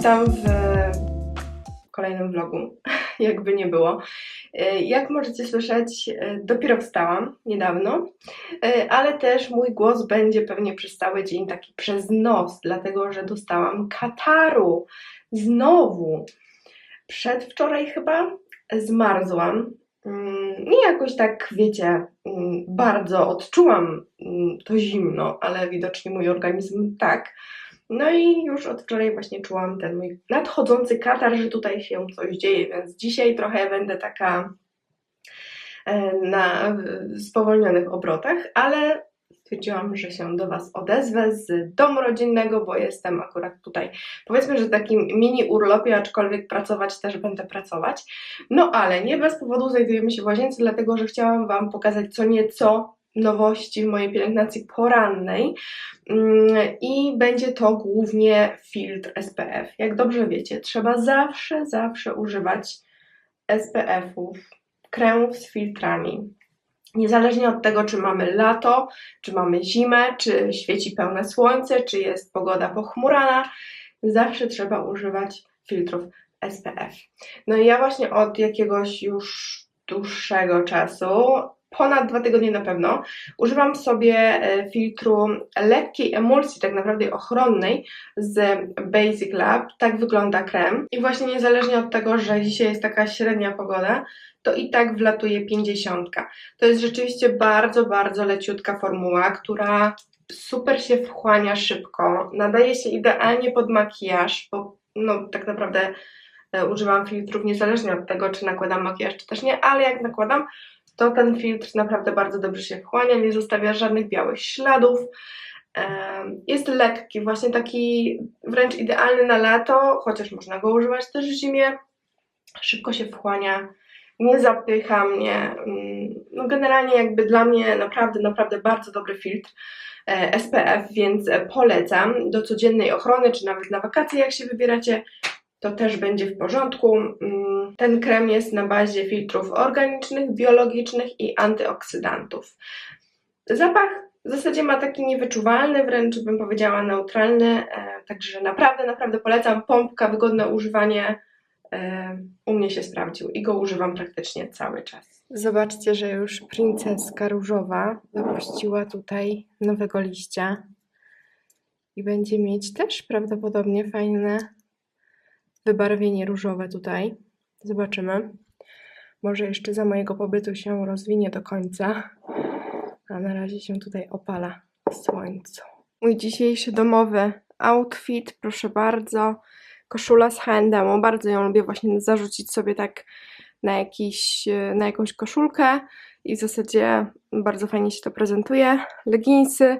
Witam w kolejnym vlogu, jakby nie było. E, Jak możecie słyszeć, e, dopiero wstałam niedawno, e, ale też mój głos będzie pewnie przez cały dzień taki przez nos, dlatego że dostałam kataru. Znowu. Przedwczoraj chyba zmarzłam. Mm, Nie jakoś tak, wiecie, mm, bardzo odczułam mm, to zimno, ale widocznie mój organizm tak. No i już od wczoraj właśnie czułam ten mój nadchodzący katar, że tutaj się coś dzieje, więc dzisiaj trochę będę taka e, na spowolnionych obrotach, ale stwierdziłam, że się do Was odezwę z domu rodzinnego, bo jestem akurat tutaj, powiedzmy, że takim mini urlopie, aczkolwiek pracować też będę pracować. No ale nie bez powodu znajdujemy się w łazience, dlatego że chciałam Wam pokazać co nieco nowości w mojej pielęgnacji porannej Mm, i będzie to głównie filtr SPF. Jak dobrze wiecie, trzeba zawsze, zawsze używać SPF-ów, kremów z filtrami. Niezależnie od tego, czy mamy lato, czy mamy zimę, czy świeci pełne słońce, czy jest pogoda pochmurana, zawsze trzeba używać filtrów SPF. No i ja właśnie od jakiegoś już dłuższego czasu ponad dwa tygodnie na pewno. Używam sobie e, filtru lekkiej emulsji, tak naprawdę ochronnej z Basic Lab. Tak wygląda krem. I właśnie niezależnie od tego, że dzisiaj jest taka średnia pogoda, to i tak wlatuje 50. To jest rzeczywiście bardzo, bardzo leciutka formuła, która super się wchłania szybko, nadaje się idealnie pod makijaż, bo no tak naprawdę e, używam filtrów niezależnie od tego, czy nakładam makijaż, czy też nie, ale jak nakładam, to ten filtr naprawdę bardzo dobrze się wchłania, nie zostawia żadnych białych śladów. Jest lekki, właśnie taki wręcz idealny na lato, chociaż można go używać też w zimie. Szybko się wchłania, nie zapycha mnie. Mm, No generalnie jakby dla mnie naprawdę, naprawdę bardzo dobry filtr e, SPF, więc polecam do codziennej ochrony, czy nawet na wakacje jak się wybieracie, to też będzie w porządku. Ten krem jest na bazie filtrów organicznych, biologicznych i antyoksydantów. Zapach w zasadzie ma taki niewyczuwalny, wręcz bym powiedziała neutralny, e, także naprawdę, naprawdę polecam. Pompka, wygodne używanie e, u mnie się sprawdził i go używam praktycznie cały czas. Zobaczcie, że już princeska różowa zapuściła tutaj nowego liścia i będzie mieć też prawdopodobnie fajne wybarwienie różowe tutaj. Zobaczymy. Może jeszcze za mojego pobytu się rozwinie do końca, a na razie się tutaj opala w słońcu. Mój dzisiejszy domowy outfit, proszę bardzo. Koszula z H&M, bardzo ją lubię właśnie zarzucić sobie tak na, jakiś, na jakąś koszulkę i w zasadzie bardzo fajnie się to prezentuje. Leginsy,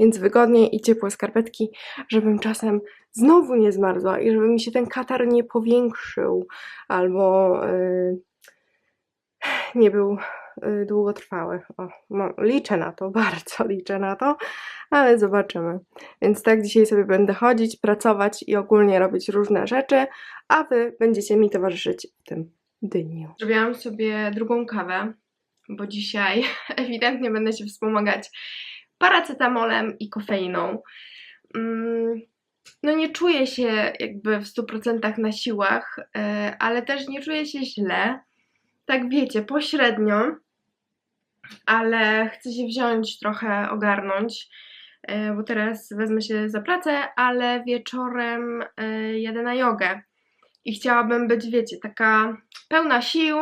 więc wygodnie i ciepłe skarpetki, żebym czasem znowu nie zmarzła i żeby mi się ten katar nie powiększył albo yy, nie był yy, długotrwały. O, no, liczę na to, bardzo liczę na to, ale zobaczymy. Więc tak dzisiaj sobie będę chodzić, pracować i ogólnie robić różne rzeczy, a wy będziecie mi towarzyszyć w tym dniu. Zrobiłam sobie drugą kawę, bo dzisiaj ewidentnie będę się wspomagać paracetamolem i kofeiną. Mm, No nie czuję się jakby w 100% na siłach, e, ale też nie czuję się źle. Tak wiecie, pośrednio, ale chcę się wziąć, trochę ogarnąć, e, bo teraz wezmę się za pracę, ale wieczorem e, jadę na jogę i chciałabym być, wiecie, taka pełna sił,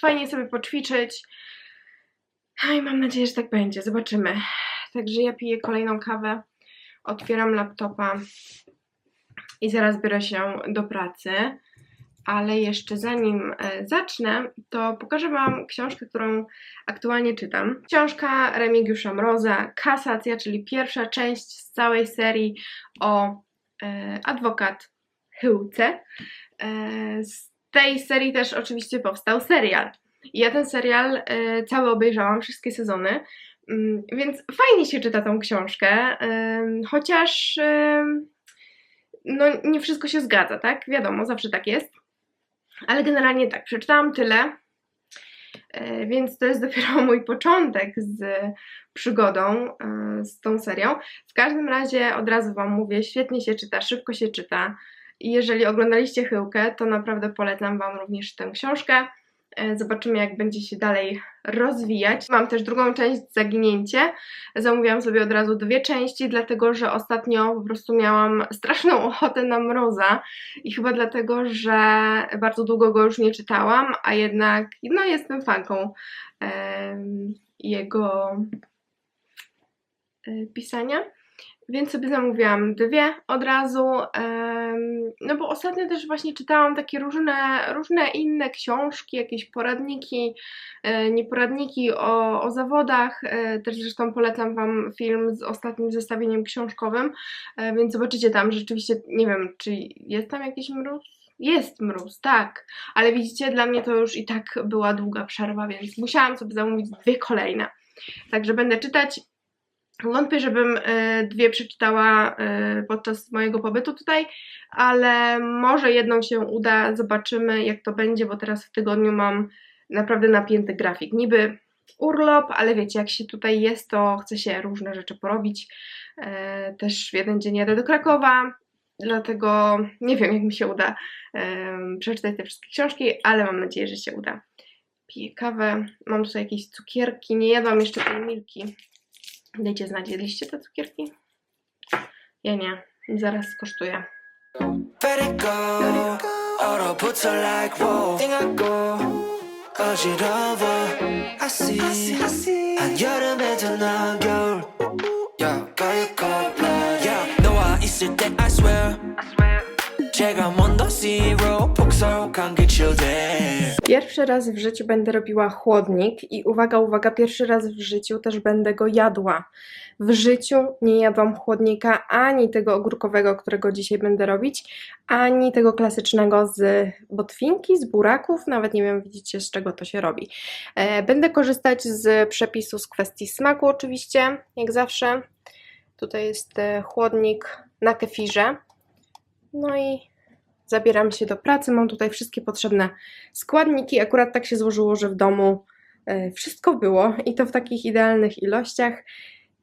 fajnie sobie poćwiczyć. I mam nadzieję, że tak będzie. Zobaczymy. Także ja piję kolejną kawę, otwieram laptopa i zaraz biorę się do pracy. Ale jeszcze zanim e, zacznę, to pokażę Wam książkę, którą aktualnie czytam. Książka Remigiusza Mroza, Kasacja, czyli pierwsza część z całej serii o e, adwokat Chyłce. E, z tej serii też oczywiście powstał serial. Ja ten serial e, cały obejrzałam, wszystkie sezony, więc fajnie się czyta tą książkę, chociaż no, nie wszystko się zgadza, tak? Wiadomo, zawsze tak jest. Ale generalnie tak, przeczytałam tyle, e, więc to jest dopiero mój początek z przygodą e, z tą serią. W każdym razie od razu Wam mówię, świetnie się czyta, szybko się czyta jeżeli oglądaliście Chyłkę, to naprawdę polecam Wam również tę książkę. E, Zobaczymy, jak będzie się dalej rozwijać. Mam też drugą część, Zaginięcie. Zamówiłam sobie od razu dwie części, dlatego że ostatnio po prostu miałam straszną ochotę na mroza i chyba dlatego, że bardzo długo go już nie czytałam, a jednak no, jestem fanką jego e, pisania. Więc sobie zamówiłam dwie od razu. No bo ostatnio też właśnie czytałam takie różne, różne inne książki, jakieś poradniki, e, nie poradniki o, o zawodach. e, Też zresztą polecam Wam film z ostatnim zestawieniem książkowym, e, więc zobaczycie tam rzeczywiście, nie wiem, czy jest tam jakiś mróz? Jest mróz, tak, ale widzicie, dla mnie to już i tak była długa przerwa, więc musiałam sobie zamówić dwie kolejne. Także będę czytać. Wątpię, żebym e, dwie przeczytała e, podczas mojego pobytu tutaj, ale może jedną się uda, zobaczymy jak to będzie, bo teraz w tygodniu mam naprawdę napięty grafik. Niby urlop, ale wiecie, jak się tutaj jest, to chce się różne rzeczy porobić. E, Też w jeden dzień jadę do Krakowa, dlatego nie wiem, jak mi się uda przeczytać te wszystkie książki, ale mam nadzieję, że się uda. Piję kawę, mam tutaj jakieś cukierki, nie jadłam jeszcze tej milki. Dajcie znać, jedliście te cukierki? Ja nie, zaraz skosztuję. Let it go. 얼어붙어 like whoa. 띵하고 어지러워. I see. 한여름에도 난 겨울. Yeah, 가요 콜라. Yeah, 너와 있을 때 I swear. Pierwszy raz w życiu będę robiła chłodnik i uwaga, uwaga, pierwszy raz w życiu też będę go jadła. W życiu nie jadłam chłodnika ani tego ogórkowego, którego dzisiaj będę robić, ani tego klasycznego z botwinki, z buraków, nawet nie wiem, widzicie z czego to się robi. E, będę korzystać z przepisu z kwestii smaku oczywiście, jak zawsze. Tutaj jest e, chłodnik na kefirze. No i zabieram się do pracy. Mam tutaj wszystkie potrzebne składniki. Akurat tak się złożyło, że w domu e, wszystko było i to w takich idealnych ilościach,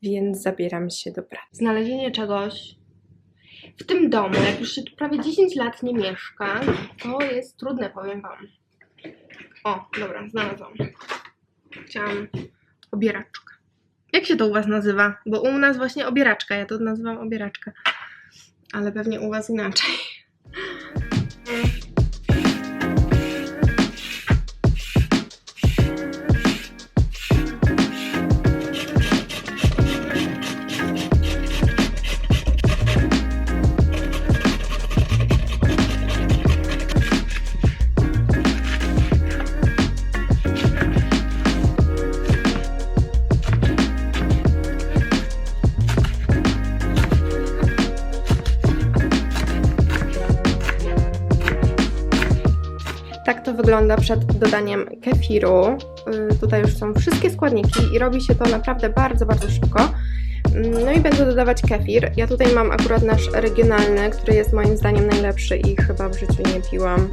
więc zabieram się do pracy. Znalezienie czegoś w tym domu, jak już się tu prawie 10 lat nie mieszka, to jest trudne, powiem Wam. O, dobra, znalazłam. Chciałam obieraczkę. Jak się to u Was nazywa? Bo u nas właśnie obieraczka, ja to nazywam obieraczka. Ale pewnie u Was inaczej. Wygląda przed dodaniem kefiru. Y, Tutaj już są wszystkie składniki i robi się to naprawdę bardzo, bardzo szybko. Mm, No i będę dodawać kefir. Ja tutaj mam akurat nasz regionalny, który jest moim zdaniem najlepszy i chyba w życiu nie piłam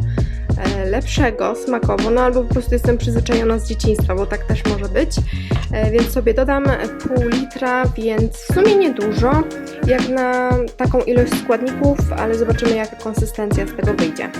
e, lepszego smakowo, no albo po prostu jestem przyzwyczajona z dzieciństwa, bo tak też może być. E, Więc sobie dodam pół litra, więc w sumie niedużo, jak na taką ilość składników, ale zobaczymy jaka konsystencja z tego wyjdzie.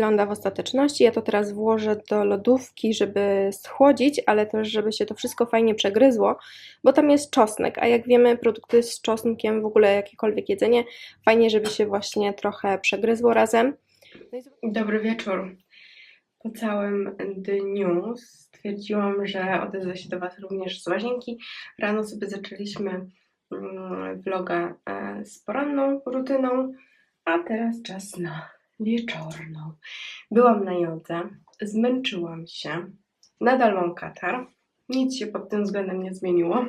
Wygląda w ostateczności. Ja to teraz włożę do lodówki, żeby schłodzić, ale też, żeby się to wszystko fajnie przegryzło, bo tam jest czosnek, a jak wiemy, produkty z czosnkiem, w ogóle jakiekolwiek jedzenie, fajnie, żeby się właśnie trochę przegryzło razem. Dobry wieczór. Po całym dniu stwierdziłam, że odezwę się do Was również z łazienki. Rano sobie zaczęliśmy mm, vloga e, z poranną rutyną, a teraz czas na wieczorną. Byłam na jodze, zmęczyłam się, nadal mam katar, nic się pod tym względem nie zmieniło,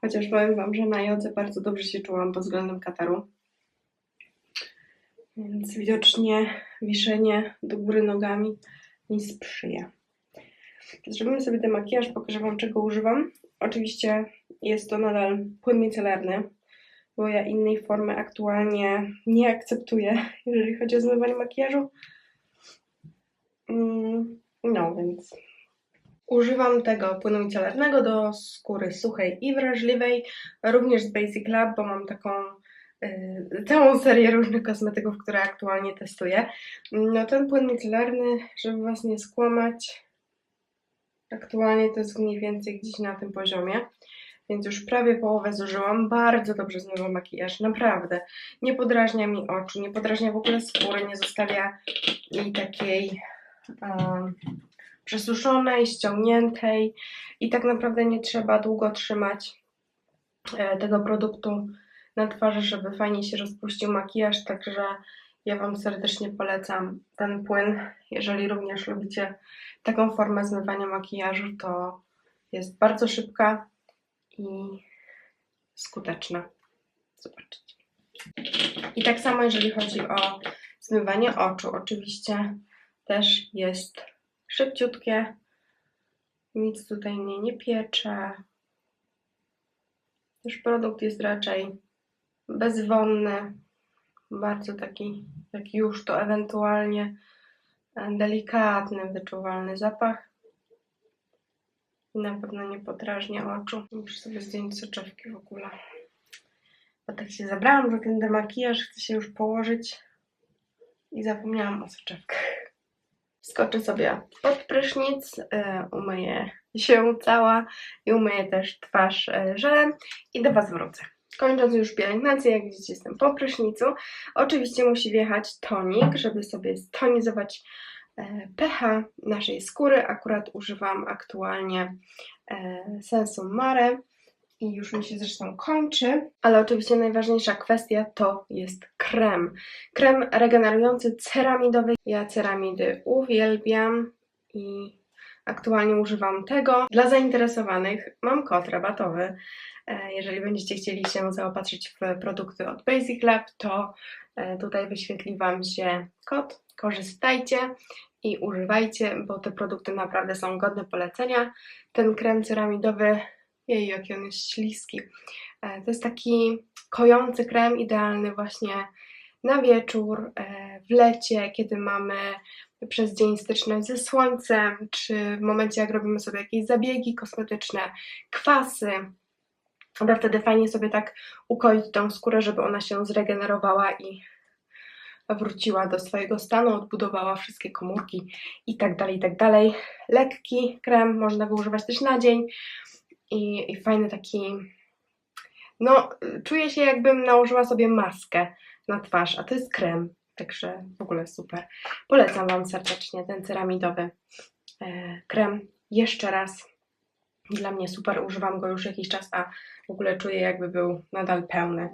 chociaż powiem Wam, że na jodze bardzo dobrze się czułam pod względem kataru. Więc widocznie wiszenie do góry nogami mi sprzyja. Zrobimy sobie demakijaż, pokażę Wam czego używam. Oczywiście jest to nadal płyn micelarny, bo ja innej formy aktualnie nie akceptuję, jeżeli chodzi o zmywanie makijażu. Mm, No więc używam tego płynu micelarnego do skóry suchej i wrażliwej, również z Basic Lab, bo mam taką y, całą serię różnych kosmetyków, które aktualnie testuję. No ten płyn micelarny, żeby Was nie skłamać, aktualnie to jest mniej więcej gdzieś na tym poziomie. Więc już prawie połowę zużyłam. Bardzo dobrze zmywa makijaż, naprawdę. Nie podrażnia mi oczu, nie podrażnia w ogóle skóry, nie zostawia jej takiej um, przesuszonej, ściągniętej i tak naprawdę nie trzeba długo trzymać e, tego produktu na twarzy, żeby fajnie się rozpuścił makijaż, także ja Wam serdecznie polecam ten płyn. Jeżeli również lubicie taką formę zmywania makijażu, to jest bardzo szybka i skuteczna. Zobaczcie. I tak samo jeżeli chodzi o zmywanie oczu, oczywiście też jest szybciutkie. Nic tutaj mnie nie piecze. Też produkt jest raczej bezwonny. Bardzo taki, jak już to ewentualnie e, delikatny, wyczuwalny zapach. I na pewno nie podrażnia oczu. Muszę sobie zdjąć soczewki w ogóle. Bo tak się zabrałam za ten demakijaż, chcę się już położyć i zapomniałam o soczewkach. Skoczę sobie pod prysznic, e, umyję się cała i umyję też twarz e, żelem i do Was wrócę. Kończąc już pielęgnację, jak widzicie jestem po prysznicu. Oczywiście musi wjechać tonik, żeby sobie stonizować pH naszej skóry. Akurat używam aktualnie e, Sensum Mare i już mi się zresztą kończy. Ale oczywiście najważniejsza kwestia to jest krem. Krem regenerujący ceramidowy. Ja ceramidy uwielbiam i aktualnie używam tego. Dla zainteresowanych mam kod rabatowy. E, Jeżeli będziecie chcieli się zaopatrzyć w produkty od Basic Lab, to e, tutaj wyświetli Wam się kod. Korzystajcie i używajcie, bo te produkty naprawdę są godne polecenia. Ten krem ceramidowy, jej, jaki on jest śliski. E, To jest taki kojący krem, idealny właśnie na wieczór, e, w lecie, kiedy mamy przez dzień styczność ze słońcem, czy w momencie, jak robimy sobie jakieś zabiegi kosmetyczne, kwasy, to wtedy fajnie sobie tak ukoić tą skórę, żeby ona się zregenerowała i wróciła do swojego stanu, odbudowała wszystkie komórki i tak dalej, i tak dalej. Lekki krem, można go używać też na dzień i, i fajny taki, no czuję się jakbym nałożyła sobie maskę na twarz, a to jest krem, także w ogóle super. Polecam Wam serdecznie ten ceramidowy e, krem. Jeszcze raz, dla mnie super, używam go już jakiś czas, a w ogóle czuję jakby był nadal pełny.